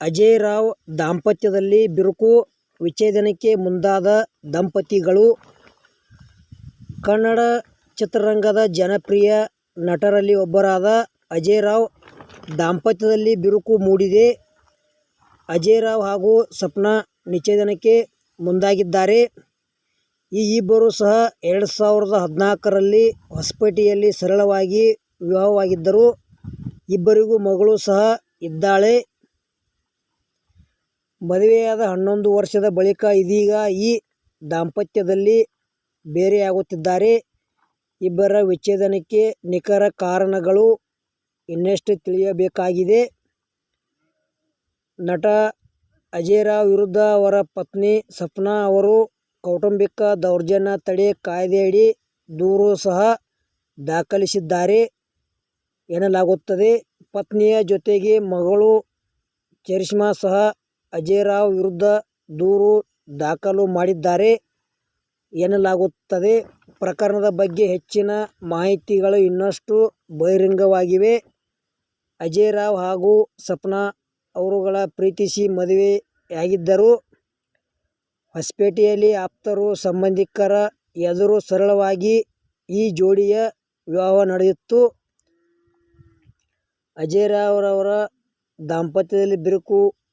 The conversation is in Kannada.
ಅಜೇಯ್ ರಾವ್ ದಾಂಪತ್ಯದಲ್ಲಿ ಬಿರುಕು, ವಿಚ್ಛೇದನಕ್ಕೆ ಮುಂದಾದ ದಂಪತಿಗಳು ಕನ್ನಡ ಚಿತ್ರರಂಗದ ಜನಪ್ರಿಯ ನಟರಲ್ಲಿ ಒಬ್ಬರಾದ ಅಜೇಯ್ ರಾವ್ ದಾಂಪತ್ಯದಲ್ಲಿ ಬಿರುಕು ಮೂಡಿದೆ. ಅಜೇಯ್ ರಾವ್ ಹಾಗೂ ಸಪ್ನಾ ನಿಚ್ಛೇದನಕ್ಕೆ ಮುಂದಾಗಿದ್ದಾರೆ. ಈ ಇಬ್ಬರೂ ಸಹ ಎರಡು ಸಾವಿರದ ಹದಿನಾಲ್ಕರಲ್ಲಿ ಹೊಸಪೇಟೆಯಲ್ಲಿ ಸರಳವಾಗಿ ವಿವಾಹವಾಗಿದ್ದರು. ಇಬ್ಬರಿಗೂ ಮಗಳು ಸಹ ಇದ್ದಾಳೆ. ಮದುವೆಯಾದ ಹನ್ನೊಂದು ವರ್ಷದ ಬಳಿಕ ಇದೀಗ ಈ ದಾಂಪತ್ಯದಲ್ಲಿ ಬೇರೆಯಾಗುತ್ತಿದ್ದಾರೆ. ಇಬ್ಬರ ವಿಚ್ಛೇದನಕ್ಕೆ ನಿಖರ ಕಾರಣಗಳು ಇನ್ನಷ್ಟು ತಿಳಿಯಬೇಕಾಗಿದೆ. ನಟ ಅಜೇರ ವಿರುದ್ಧ ಅವರ ಪತ್ನಿ ಸಪ್ನಾ ಅವರು ಕೌಟುಂಬಿಕ ದೌರ್ಜನ್ಯ ತಡೆ ಕಾಯ್ದೆಯಡಿ ದೂರು ಸಹ ದಾಖಲಿಸಿದ್ದಾರೆ ಎನ್ನಲಾಗುತ್ತದೆ ಪತ್ನಿಯ ಜೊತೆಗೆ ಮಗಳು ಚರಿಷ್ಮಾ ಸಹ ಅಜೇಯ್ ರಾವ್ ವಿರುದ್ಧ ದೂರು ದಾಖಲು ಮಾಡಿದ್ದಾರೆ ಎನ್ನಲಾಗುತ್ತದೆ. ಪ್ರಕರಣದ ಬಗ್ಗೆ ಹೆಚ್ಚಿನ ಮಾಹಿತಿಗಳು ಇನ್ನಷ್ಟು ಬಹಿರಂಗವಾಗಿವೆ. ಅಜೇರಾವ್ ರಾವ್ ಹಾಗೂ ಸಪ್ನಾ ಅವರುಗಳ ಪ್ರೀತಿಸಿ ಮದುವೆಯಾಗಿದ್ದರು. ಹೊಸಪೇಟೆಯಲ್ಲಿ ಆಪ್ತರು, ಸಂಬಂಧಿಕರ ಎದುರು ಸರಳವಾಗಿ ಈ ಜೋಡಿಯ ವಿವಾಹ ನಡೆದಿತ್ತು. ಅಜೇರಾವ್ ರಾವ್ ರವರ ದಾಂಪತ್ಯದಲ್ಲಿ ಬಿರುಕು